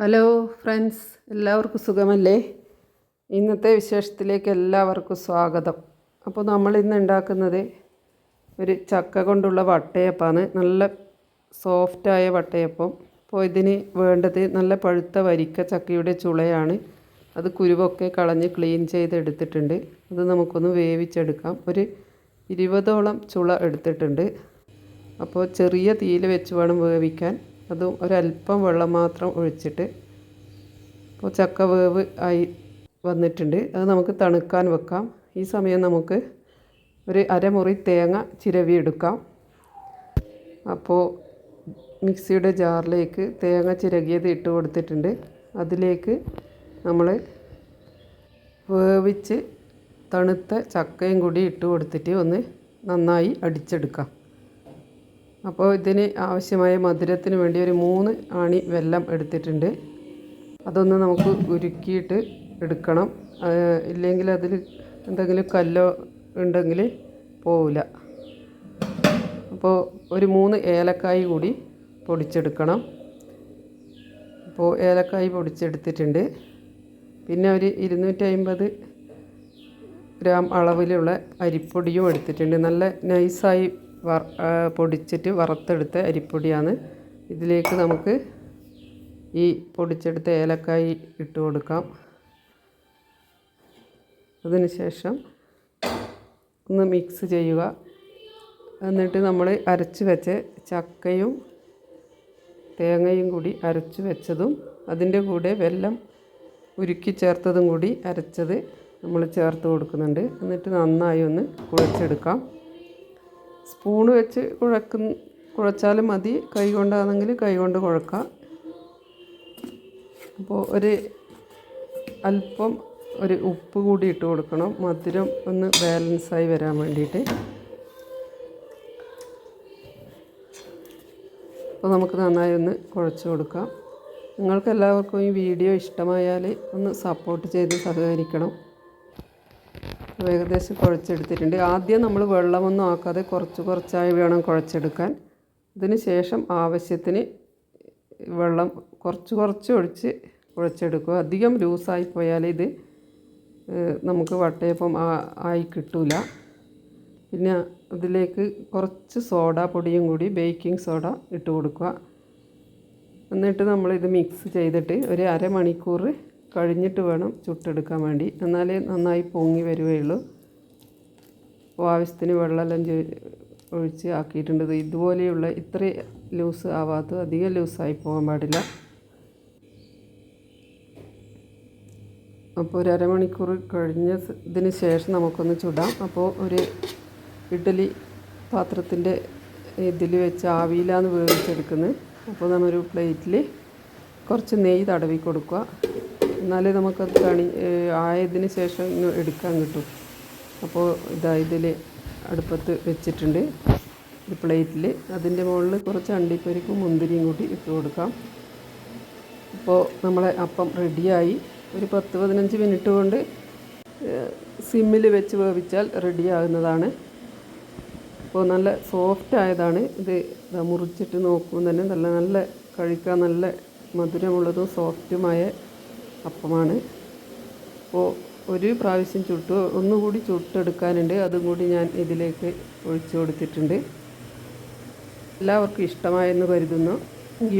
Hello friends എല്ലാവർക്കും സുഖമല്ലേ? ഇന്നത്തെ വിശേഷത്തിലേക്ക് എല്ലാവർക്കും സ്വാഗതം. അപ്പോൾ നമ്മൾ ഇന്ന് ഉണ്ടാക്കുന്നത് ഒരു ചക്ക കൊണ്ടുള്ള വട്ടയപ്പമാണ് നല്ല സോഫ്റ്റായ വട്ടയപ്പം. അപ്പോൾ ഇതിന് വേണ്ടത് നല്ല പഴുത്ത വരിക്ക ചക്കയുടെ ചുളയാണ്. അത് കുരുവൊക്കെ കളഞ്ഞ് ക്ലീൻ ചെയ്തെടുത്തിട്ടുണ്ട്. അത് നമുക്കൊന്ന് വേവിച്ചെടുക്കാം. ഒരു ഇരുപതോളം ചുള എടുത്തിട്ടുണ്ട്. അപ്പോൾ ചെറിയ തീയിൽ വെച്ച് വേണം വേവിക്കാൻ. അതും ഒരല്പം വെള്ളം മാത്രം ഒഴിച്ചിട്ട് ഇപ്പോൾ ചക്ക വേവ് ആയി വന്നിട്ടുണ്ട്. അത് നമുക്ക് തണുക്കാൻ വെക്കാം. ഈ സമയം നമുക്ക് ഒരു അരമുറി തേങ്ങ ചിരവി എടുക്കാം. അപ്പോൾ മിക്സിയുടെ ജാറിലേക്ക് തേങ്ങ ചിരകിയത് ഇട്ട് കൊടുത്തിട്ടുണ്ട്. അതിലേക്ക് നമ്മൾ വേവിച്ച് തണുത്ത ചക്കയും കൂടി ഇട്ട് കൊടുത്തിട്ട് ഒന്ന് നന്നായി അടിച്ചെടുക്കാം. അപ്പോൾ ഇതിന് ആവശ്യമായ മധുരത്തിന് വേണ്ടി ഒരു മൂന്ന് ആണി വെല്ലം എടുത്തിട്ടുണ്ട്. അതൊന്ന് നമുക്ക് ഉരുക്കിയിട്ട് എടുക്കണം. ഇല്ലെങ്കിൽ അതിൽ എന്തെങ്കിലും കല്ലോ ഉണ്ടെങ്കിൽ പോവില്ല. അപ്പോൾ ഒരു മൂന്ന് ഏലക്കായ് കൂടി പൊടിച്ചെടുക്കണം. അപ്പോൾ ഏലക്കായ് പൊടിച്ചെടുത്തിട്ടുണ്ട്. പിന്നെ ഒരു ഇരുന്നൂറ്റി അമ്പത് ഗ്രാം അളവിലുള്ള അരിപ്പൊടിയും എടുത്തിട്ടുണ്ട്. നല്ല നൈസായി പൊടിച്ചിട്ട് വറുത്തെടുത്ത അരിപ്പൊടിയാണ്. ഇതിലേക്ക് നമുക്ക് ഈ പൊടിച്ചെടുത്ത ഏലക്കായി ഇട്ട് കൊടുക്കാം. അതിനുശേഷം ഒന്ന് മിക്സ് ചെയ്യുക. എന്നിട്ട് നമ്മൾ അരച്ച് വെച്ച ചക്കയും തേങ്ങയും കൂടി അരച്ച് വെച്ചതും അതിന്റെ കൂടെ വെല്ലം ഉരുക്കി ചേർത്തതും കൂടി അരച്ചത് നമ്മൾ ചേർത്ത് കൊടുക്കുന്നുണ്ട്. എന്നിട്ട് നന്നായി ഒന്ന് കുഴച്ചെടുക്കാം. സ്പൂണ് വെച്ച് കുഴക്കുന്ന കുഴച്ചാലും മതി. കൈ കൊണ്ടാണെങ്കിൽ കൈ കൊണ്ട് കുഴക്കാം. അപ്പോൾ ഒരു അല്പം ഒരു ഉപ്പ് കൂടി ഇട്ട് കൊടുക്കണം. മധുരം ഒന്ന് ബാലൻസായി വരാൻ വേണ്ടിയിട്ട്. അപ്പോൾ നമുക്ക് നന്നായി ഒന്ന് കുഴച്ച് കൊടുക്കാം. നിങ്ങൾക്ക് എല്ലാവർക്കും ഈ വീഡിയോ ഇഷ്ടമായാൽ ഒന്ന് സപ്പോർട്ട് ചെയ്ത് സഹകരിക്കണം. അപ്പോൾ ഏകദേശം കുഴച്ചെടുത്തിട്ടുണ്ട്. ആദ്യം നമ്മൾ വെള്ളമൊന്നും ആക്കാതെ കുറച്ച് കുറച്ചായി വേണം കുഴച്ചെടുക്കാൻ. ഇതിന് ശേഷം ആവശ്യത്തിന് വെള്ളം കുറച്ച് കുറച്ച് ഒഴിച്ച് കുഴച്ചെടുക്കുക. അധികം ലൂസായി പോയാൽ ഇത് നമുക്ക് വട്ടയപ്പം ആയി കിട്ടൂല. പിന്നെ അതിലേക്ക് കുറച്ച് സോഡ പൊടിയും കൂടി ബേക്കിംഗ് സോഡ ഇട്ട് കൊടുക്കുക. എന്നിട്ട് നമ്മളിത് മിക്സ് ചെയ്തിട്ട് ഒരു അരമണിക്കൂർ കഴിഞ്ഞിട്ട് വേണം ചുട്ടെടുക്കാൻ വേണ്ടി. എന്നാലേ നന്നായി പൊങ്ങി വരുകയുള്ളൂ. അപ്പോൾ ആവശ്യത്തിന് വെള്ളമെല്ലാം ഒഴിച്ച് ആക്കിയിട്ടുണ്ട്. ഇതുപോലെയുള്ള ഇത്ര ലൂസ് ആവാത്ത അധികം ലൂസായി പോകാൻ പാടില്ല. അപ്പോൾ ഒരു അരമണിക്കൂർ കഴിഞ്ഞ സ് ഇതിന് ശേഷം നമുക്കൊന്ന് ചുടാം. അപ്പോൾ ഒരു ഇഡ്ഡലി പാത്രത്തിന്റെ ഇതിൽ വെച്ച് ആവിയിലാണ് വേവിച്ചെടുക്കുന്നത്. അപ്പോൾ നമ്മൊരു പ്ലേറ്റിൽ കുറച്ച് നെയ്യ് തടവി കൊടുക്കുക. എന്നാലേ നമുക്കത് തണി ആയതിന് ശേഷം എടുക്കാൻ കിട്ടും. അപ്പോൾ ഇതാ ഇതിൽ അടുപ്പത്ത് വെച്ചിട്ടുണ്ട്. ഒരു പ്ലേറ്റിൽ അതിന്റെ മുകളിൽ കുറച്ച് അണ്ടിപ്പരിപ്പും മുന്തിരിയും കൂട്ടി ഇട്ട് കൊടുക്കാം. അപ്പോൾ നമ്മളെ അപ്പം റെഡിയായി. ഒരു പത്ത് പതിനഞ്ച് മിനിറ്റ് കൊണ്ട് സിമ്മിൽ വെച്ച് വേവിച്ചാൽ റെഡിയാകുന്നതാണ് അപ്പോൾ നല്ല സോഫ്റ്റ് ആയതാണ്. ഇത് മുറിച്ചിട്ട് നോക്കുമ്പോൾ തന്നെ നല്ല നല്ല കഴിക്കാൻ നല്ല മധുരമുള്ളതും സോഫ്റ്റുമായ അപ്പമാണ്. അപ്പോൾ ഒരു പ്രാവശ്യം ചുട്ട് ഒന്നുകൂടി ചുട്ടെടുക്കാനുണ്ട്. അതും കൂടി ഞാൻ ഇതിലേക്ക് ഒഴിച്ചു കൊടുത്തിട്ടുണ്ട്. എല്ലാവർക്കും ഇഷ്ടമായെന്ന് കരുതുന്നു. താങ്ക്